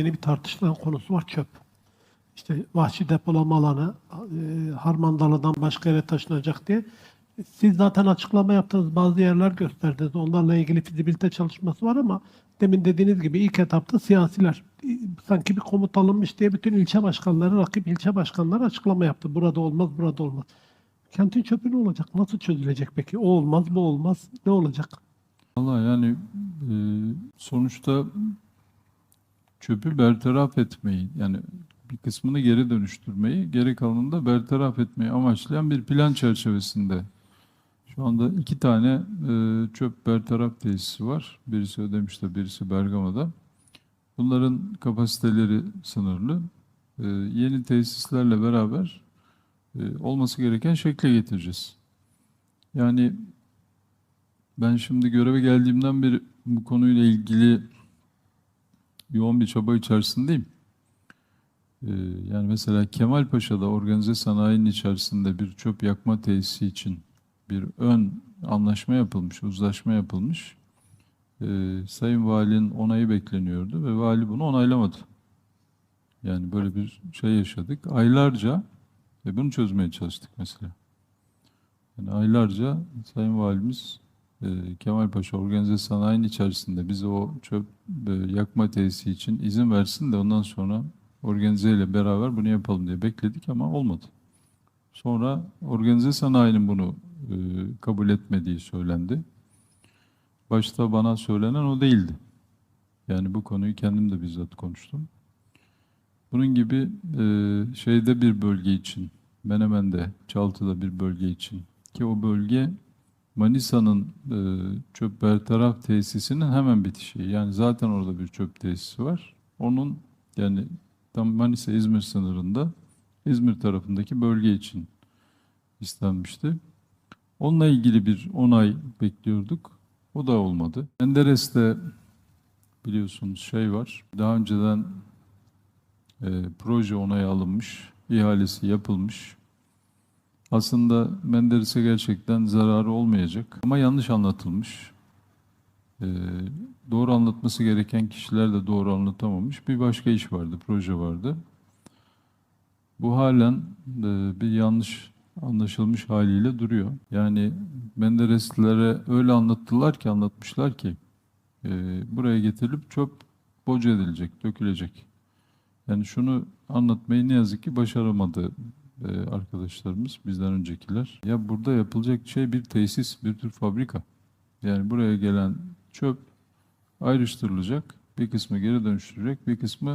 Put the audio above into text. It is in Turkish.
yeni bir tartışılan konusu var çöp. İşte vahşi depolama alanı e, Harmandalı'dan başka yere taşınacak diye. Siz zaten açıklama yaptınız, bazı yerler gösterdiniz. Onlarla ilgili fizibilite çalışması var ama demin dediğiniz gibi ilk etapta siyasiler e, sanki bir komut alınmış diye bütün ilçe başkanları, rakip ilçe başkanları açıklama yaptı. Burada olmaz, burada olmaz. Kentin çöpü ne olacak? Nasıl çözülecek peki? O olmaz, bu olmaz. Ne olacak? Valla yani e, sonuçta çöpü bertaraf etmeyi yani bir kısmını geri dönüştürmeyi, geri kalanını da bertaraf etmeyi amaçlayan bir plan çerçevesinde. Şu anda iki tane e, çöp bertaraf tesisi var. Birisi Ödemiş'te, birisi Bergama'da. Bunların kapasiteleri sınırlı. E, yeni tesislerle beraber e, olması gereken şekle getireceğiz. Yani ben şimdi göreve geldiğimden beri bu konuyla ilgili yoğun bir çaba içerisindeyim. Ee, yani mesela Kemalpaşa'da organize sanayinin içerisinde bir çöp yakma tesisi için bir ön anlaşma yapılmış, uzlaşma yapılmış. Ee, Sayın Valinin onayı bekleniyordu ve vali bunu onaylamadı. Yani böyle bir şey yaşadık. Aylarca ve bunu çözmeye çalıştık mesela. Yani aylarca Sayın Valimiz e, Kemalpaşa Organize Sanayi'nin içerisinde bize o çöp e, yakma tesisi için izin versin de ondan sonra organize ile beraber bunu yapalım diye bekledik ama olmadı. Sonra organize sanayinin bunu e, kabul etmediği söylendi. Başta bana söylenen o değildi. Yani bu konuyu kendim de bizzat konuştum. Bunun gibi e, şeyde bir bölge için, Menemen'de, Çaltı'da bir bölge için ki o bölge Manisa'nın e, çöp bertaraf tesisinin hemen bitişi. Yani zaten orada bir çöp tesisi var. Onun yani tam Manisa-İzmir sınırında İzmir tarafındaki bölge için istenmişti. Onunla ilgili bir onay bekliyorduk. O da olmadı. Menderes'te biliyorsunuz şey var. Daha önceden e, proje onayı alınmış, ihalesi yapılmış. Aslında Menderes'e gerçekten zararı olmayacak ama yanlış anlatılmış. Ee, doğru anlatması gereken kişiler de doğru anlatamamış. Bir başka iş vardı, proje vardı. Bu halen e, bir yanlış anlaşılmış haliyle duruyor. Yani Mendereslilere öyle anlattılar ki, anlatmışlar ki e, buraya getirilip çöp boca edilecek, dökülecek. Yani şunu anlatmayı ne yazık ki başaramadı arkadaşlarımız, bizden öncekiler. Ya burada yapılacak şey bir tesis, bir tür fabrika. Yani buraya gelen çöp ayrıştırılacak, bir kısmı geri dönüştürülecek, bir kısmı